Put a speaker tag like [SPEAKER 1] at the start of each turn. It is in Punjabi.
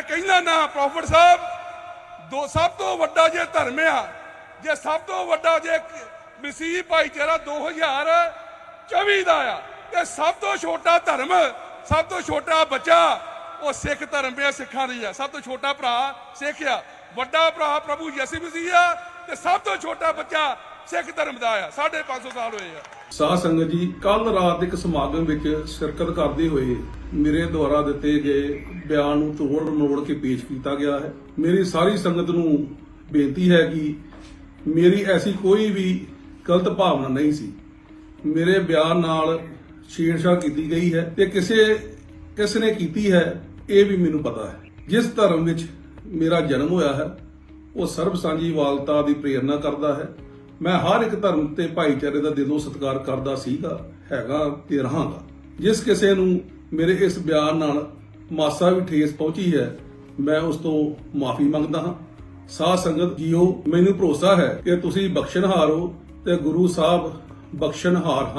[SPEAKER 1] ਤੇ ਕਹਿੰਦਾ ਨਾ ਪ੍ਰੋਫਟ ਸਾਹਿਬ, ਦੋ ਸਭ ਤੋਂ ਵੱਡਾ ਜੇ ਧਰਮ ਆ, ਜੇ ਸਭ ਤੋਂ ਵੱਡਾ ਜੇ ਮਸੀਹ ਭਾਈਚਾਰਾ 2024 ਦਾ ਆ, ਤੇ ਸਭ ਤੋਂ ਛੋਟਾ ਧਰਮ, ਸਭ ਤੋਂ ਛੋਟਾ ਬੱਚਾ, ਉਹ ਸਿੱਖ ਧਰਮ ਪਿਆ ਸਿੱਖਾਂ ਦੀ ਆ। ਸਭ ਤੋਂ ਛੋਟਾ ਭਰਾ ਸਿੱਖ ਆ, ਵੱਡਾ ਭਰਾ ਪ੍ਰਭੂ ਯਿਸੂ ਮਸੀਹ ਆ, ਤੇ ਸਭ ਤੋਂ ਛੋਟਾ ਬੱਚਾ ਸਿੱਖ ਧਰਮ ਦਾ ਆ। 550 ਸਾਲ ਹੋਏ ਆ।
[SPEAKER 2] ਸਾਧ ਸੰਗਤ ਜੀ ਕੱਲ ਰਾਤ ਇੱਕ ਸਮਾਗਮ ਵਿੱਚ ਸ਼ਿਰਕਤ ਕਰਦੇ ਹੋਏ ਮੇਰੇ ਦੁਆਰਾ ਦਿੱਤੇ ਗਏ ਬਿਆਨ ਨੂੰ ਤੋੜ ਮਰੋੜ ਕੇ ਪੇਸ਼ ਕੀਤਾ ਗਿਆ ਹੈ। ਮੇਰੀ ਸਾਰੀ ਸੰਗਤ ਨੂੰ ਬੇਨਤੀ ਹੈ ਕਿ ਮੇਰੀ ਐਸੀ ਕੋਈ ਵੀ ਗਲਤ ਭਾਵਨਾ ਨਹੀਂ ਸੀ। ਮੇਰੇ ਬਿਆਨ ਨਾਲ ਛੇੜਛਾੜ ਕੀਤੀ ਗਈ ਹੈ ਤੇ ਕਿਸੇ, ਕਿਸ ਨੇ ਕੀਤੀ ਹੈ, ਇਹ ਵੀ ਮੈਨੂੰ ਪਤਾ ਹੈ। ਜਿਸ ਧਰਮ ਵਿੱਚ ਮੇਰਾ ਜਨਮ ਹੋਇਆ ਹੈ, ਉਹ ਸਰਬ ਸਾਂਝੀਵਾਲਤਾ ਦੀ ਪ੍ਰੇਰਣਾ ਕਰਦਾ ਹੈ। ਮੈਂ ਹਰ ਇੱਕ ਧਰਮ ਤੇ ਭਾਈਚਾਰੇ ਦਾ ਦਿਲੋਂ ਸਤਿਕਾਰ ਕਰਦਾ ਸੀਗਾ, ਹੈਗਾ ਤੇ ਰਹਾਂਗਾ। ਜਿਸ ਕਿਸੇ ਨੂੰ ਮੇਰੇ ਇਸ ਬਿਆਨ ਨਾਲ ਮਾਸਾ ਵੀ ਠੇਸ ਪਹੁੰਚੀ ਹੈ, ਮੈਂ ਉਸ ਤੋਂ ਮਾਫੀ ਮੰਗਦਾ ਹਾਂ। ਸਾਧ ਸੰਗਤ ਜੀਓ, ਮੈਨੂੰ ਭਰੋਸਾ ਹੈ ਕਿ ਤੁਸੀਂ ਬਖਸ਼ਣਹਾਰ ਹੋ ਤੇ ਗੁਰੂ ਸਾਹਿਬ ਬਖਸ਼ਣਹਾਰ ਹਨ।